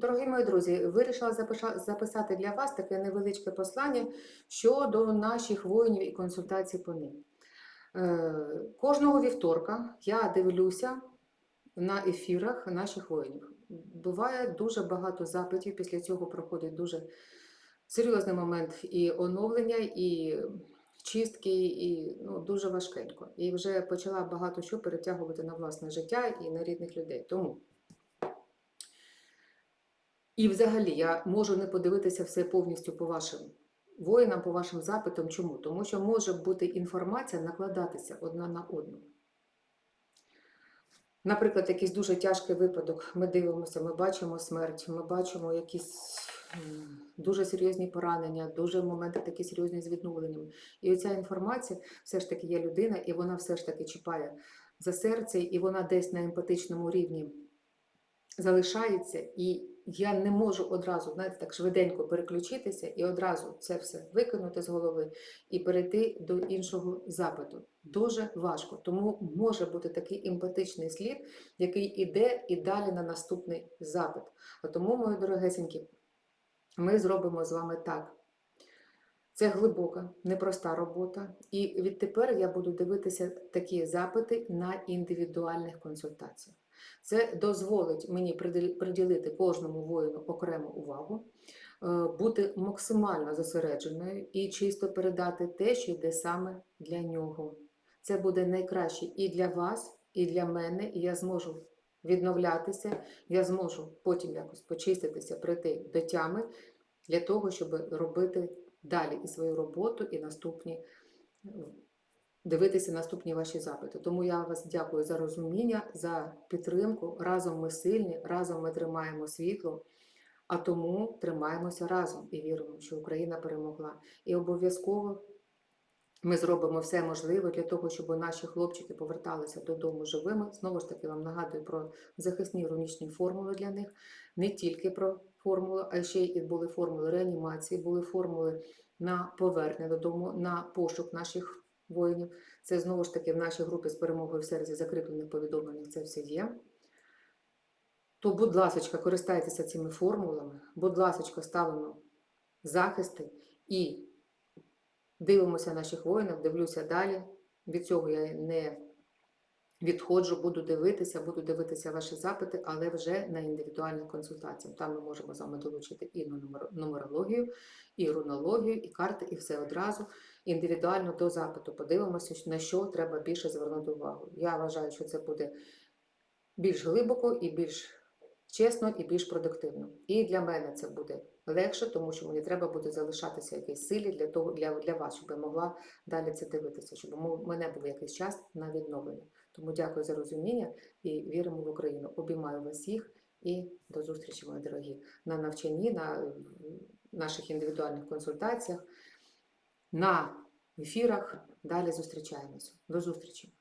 Дорогі мої друзі, вирішила записати для вас таке невеличке послання щодо наших воїнів і консультацій по ним. Е, Кожного вівторка я дивлюся на ефірах наших воїнів. Буває дуже багато запитів, після цього проходить дуже серйозний момент і оновлення, і чистки, і ну, дуже важкенько. І вже почала багато що перетягувати на власне життя і на рідних людей. Тому. І взагалі я можу не подивитися все повністю по вашим воїнам, по вашим запитам. Чому? Тому що може бути інформація накладатися одна на одну. Наприклад, якийсь дуже тяжкий випадок. Ми дивимося, ми бачимо смерть, ми бачимо якісь дуже серйозні поранення, дуже моменти такі серйозні з відновленням. І оця інформація все ж таки є людина, і вона все ж таки чіпає за серце, і вона десь на емпатичному рівні залишається, і я не можу одразу, знаєте, так швиденько переключитися і одразу це все викинути з голови і перейти до іншого запиту. Дуже важко. Тому може бути такий емпатичний слід, який іде і далі на наступний запит. А тому, мої дорогесенькі, ми зробимо з вами так. Це глибока, непроста робота, і відтепер я буду дивитися такі запити на індивідуальних консультаціях. Це дозволить мені приділити кожному воїну окрему увагу, е, бути максимально зосередженою і чисто передати те, що йде саме для нього. Це буде найкраще і для вас, і для мене, і я зможу відновлятися, я зможу потім якось почиститися, прийти до тями для того, щоб робити далі і свою роботу, і наступні дивитися наступні ваші запити. Тому я вас дякую за розуміння, за підтримку. Разом ми сильні, разом ми тримаємо світло, а тому тримаємося разом і віримо, що Україна перемогла. І обов'язково ми зробимо все можливе для того, щоб наші хлопчики поверталися додому живими. Знову ж таки, вам нагадую про захисні рунічні формули для них, не тільки про формули, а ще й були формули реанімації, були формули на повернення додому, на пошук наших воїнів. Це знову ж таки в нашій групі з перемогою в серці закріплених повідомленнях це все є. То, будь ласка, користайтеся цими формулами, будь ласка, ставимо захисти і дивимося наших воїнів, дивлюся далі. Від цього я не відходжу, буду дивитися, буду дивитися ваші запити, але вже на індивідуальних консультаціях. Там ми можемо з вами долучити і нумерологію, і рунологію, і карти, і все одразу індивідуально до запиту. Подивимося, на що треба більше звернути увагу. Я вважаю, що це буде більш глибоко і більш чесно і більш продуктивно. І для мене це буде легше, тому що мені треба буде залишатися якійсь силі для того для, для вас, щоб я могла далі це дивитися, щоб у мене був якийсь час на відновлення. Тому дякую за розуміння і віримо в Україну. Обіймаю вас всіх і до зустрічі, мої дорогі, на навчанні, на наших індивідуальних консультаціях, на ефірах. Далі зустрічаємося. До зустрічі!